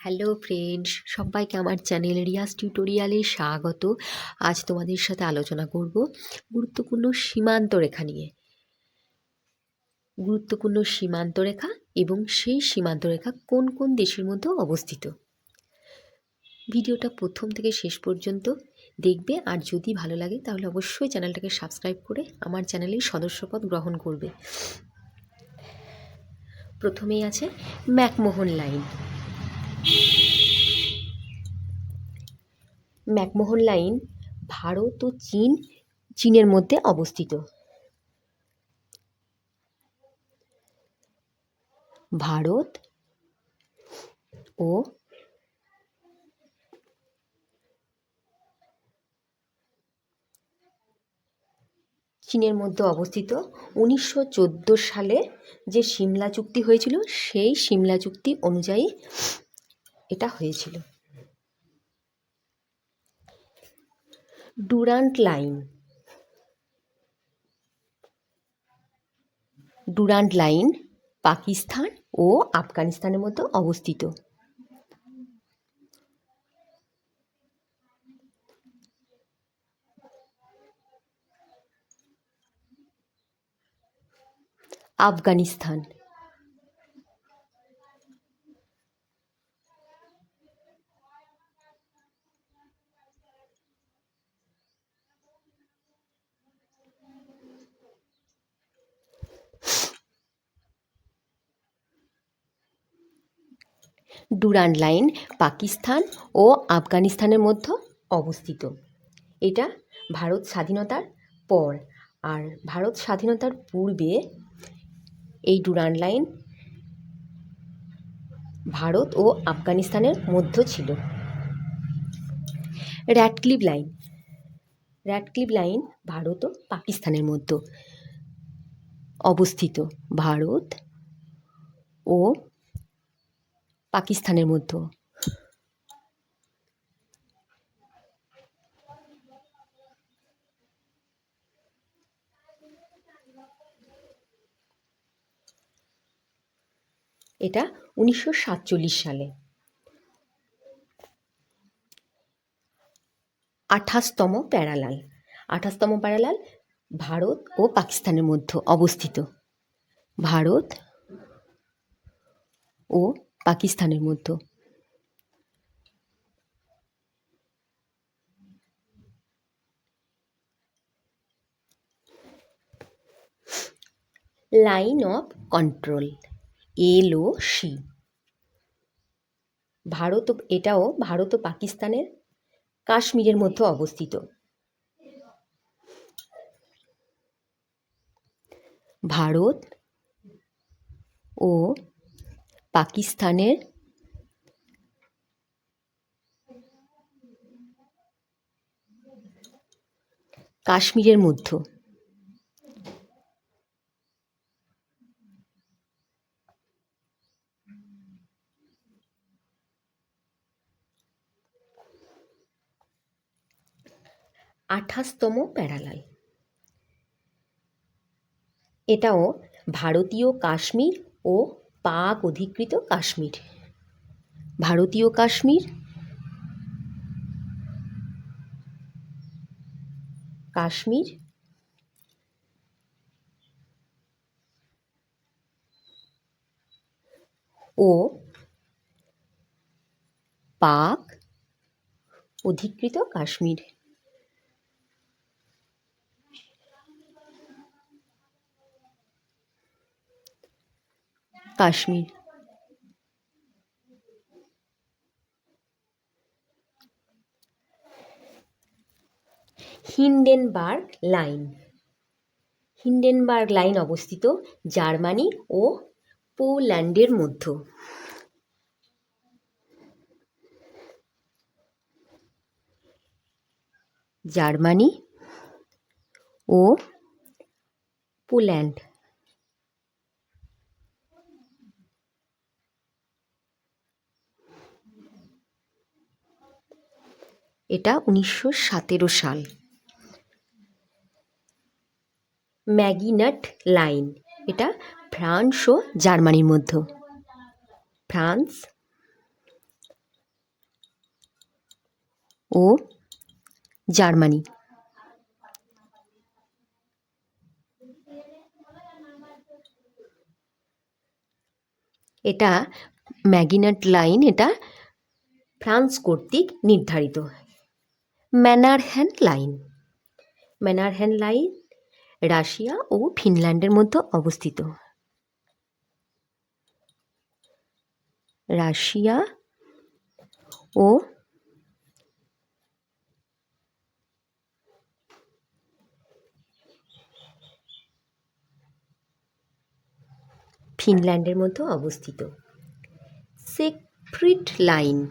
Hello friends সবাইকে আমার channel Riaz টিউটোরিয়ালে স্বাগত। আজ তোমাদের সাথে আলোচনা করব গুরুত্বপূর্ণ সীমান্ত রেখা নিয়ে। গুরুত্বপূর্ণ সীমান্ত রেখা এবং সেই সীমান্ত রেখা কোন কোন দেশের মধ্যে অবস্থিত। ভিডিওটা প্রথম থেকে শেষ পর্যন্ত দেখবে। আর যদি ভালো লাগে, তাহলে অবশ্যই চ্যানেলটাকে সাবস্ক্রাইব করে আমার চ্যানেলের সদস্যপদ গ্রহণ করবে। প্রথমেই আছে McMahon line. McMahon line Bharat ও চীন, চীনের মধ্যে অবস্থিত। ভারত ও চীনের মধ্যে অবস্থিত। উনিশশো চোদ্দ সালে যে সিমলা চুক্তি হয়েছিল, সেই সিমলা চুক্তি অনুযায়ী এটা হয়েছিল। Durand line Durand line Pakistan ও আফগানিস্তানের মধ্যে অবস্থিত। আফগানিস্তান। ডুরান্ড লাইন পাকিস্তান ও আফগানিস্তানের মধ্যে অবস্থিত। এটা ভারত স্বাধীনতার পর। আর ভারত স্বাধীনতার পূর্বে এই ডুরান্ড লাইন ভারত ও আফগানিস্তানের মধ্যে ছিল। Radcliffe line. Radcliffe line Bharat ও পাকিস্তানের মধ্যে অবস্থিত। ভারত ও পাকিস্তানের মধ্যে। এটা উনিশশো সাতচল্লিশ সালে। আঠাশতম প্যারালাল। আঠাশতম প্যারালাল ভারত ও পাকিস্তানের মধ্যে অবস্থিত। ভারত ও পাকিস্তানের মধ্যে। Line of control L O C Bharat এটাও ভারত ও পাকিস্তানের কাশ্মীরের মধ্যে অবস্থিত। ভারত ও পাকিস্তানের কাশ্মীরের মধ্য। আঠাশতম প্যারালাল। এটাও ভারতীয় কাশ্মীর ও পাক অধিকৃত কাশ্মীর। ভারতীয় কাশ্মীর। কাশ্মীর। ও পাক অধিকৃত Kashmir. Kashmir. Hindenburg line. Hindenburg line অবস্থিত জার্মানি ও পোল্যান্ডের মধ্য। জার্মানি ও পোল্যান্ড। এটা উনিশশো সতেরো সাল। ম্যাগিনাট লাইন, এটা ফ্রান্স ও জার্মানির মধ্যে। ফ্রান্স ও জার্মানি। এটা ম্যাগিনাট লাইন, এটা ফ্রান্স কর্তৃক নির্ধারিত। Mannerheim line. Mannerheim line Russia ও ফিনল্যান্ডের মধ্যে অবস্থিত। রাশিয়া ও ফিনল্যান্ডের মধ্যে অবস্থিত। Siegfried line.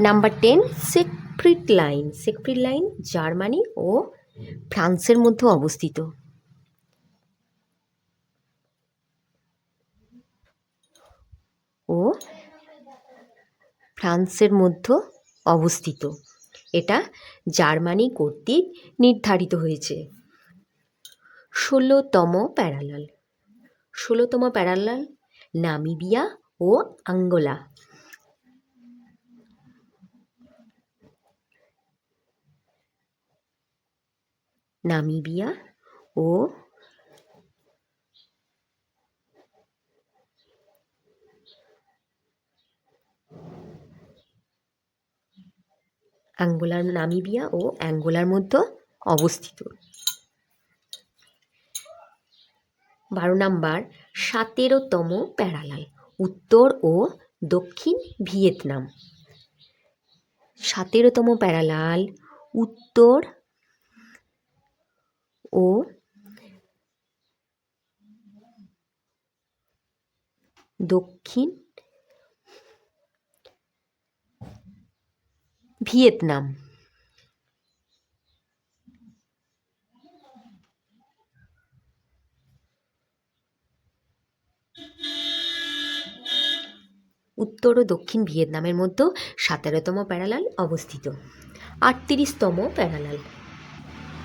Number ten Siegfried line Siegfried line Germany ও ফ্রান্সের মধ্যে অবস্থিত। ও ফ্রান্সের মধ্যে অবস্থিত। এটা জার্মানি কর্তৃক নির্ধারিত হয়েছে। ষোলোতম প্যারালাল। ষোলোতম প্যারালাল, নামিবিয়া ও আঙ্গোলা। নামিবিয়া ও অ্যাঙ্গোলার নামিবিয়া ও অ্যাঙ্গোলার মধ্যে অবস্থিত। বারো নাম্বার, সতেরোতম প্যারালাল, উত্তর ও দক্ষিণ ভিয়েতনাম। সতেরোতম প্যারালাল, উত্তর ও দক্ষিণ ভিয়েতনাম। উত্তর ও দক্ষিণ ভিয়েতনামের মধ্যে সতেরোতম প্যারালাল অবস্থিত। আটত্রিশতম প্যারালাল।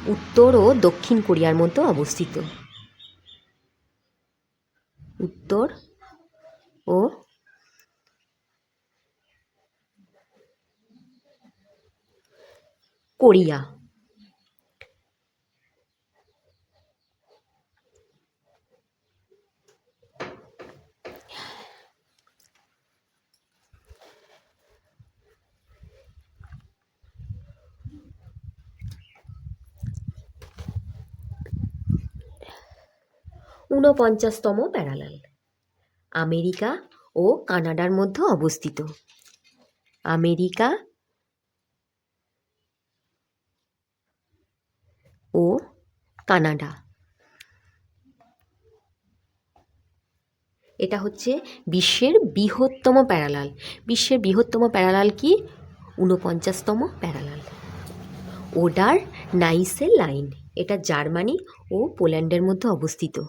উত্তর ও দক্ষিণ কোরিয়ার মধ্যে অবস্থিত। উত্তর ও কোরিয়া। ঊনপঞ্চাশতম প্যারালাল। আমেরিকা ও কানাডার মধ্যে অবস্থিত। আমেরিকা ও কানাডা। এটা হচ্ছে বিশ্বের বৃহত্তম প্যারালাল। বিশ্বের বৃহত্তম প্যারালাল কি? ঊনপঞ্চাশতম প্যারালাল। Oder Neisse line. এটা জার্মানি ও পোল্যান্ডের মধ্যে অবস্থিত।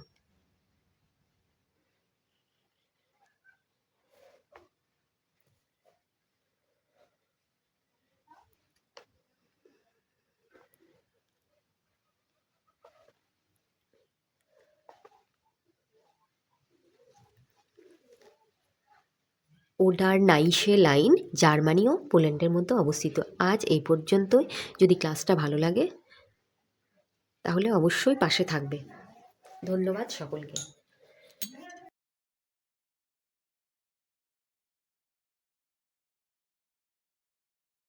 ওডার নাইশে লাইন জার্মানি ও পোল্যান্ডের মধ্যে অবস্থিত। আজ এই পর্যন্তই। যদি ক্লাসটা ভালো লাগে, তাহলে অবশ্যই পাশে থাকবে। ধন্যবাদ সকলকে।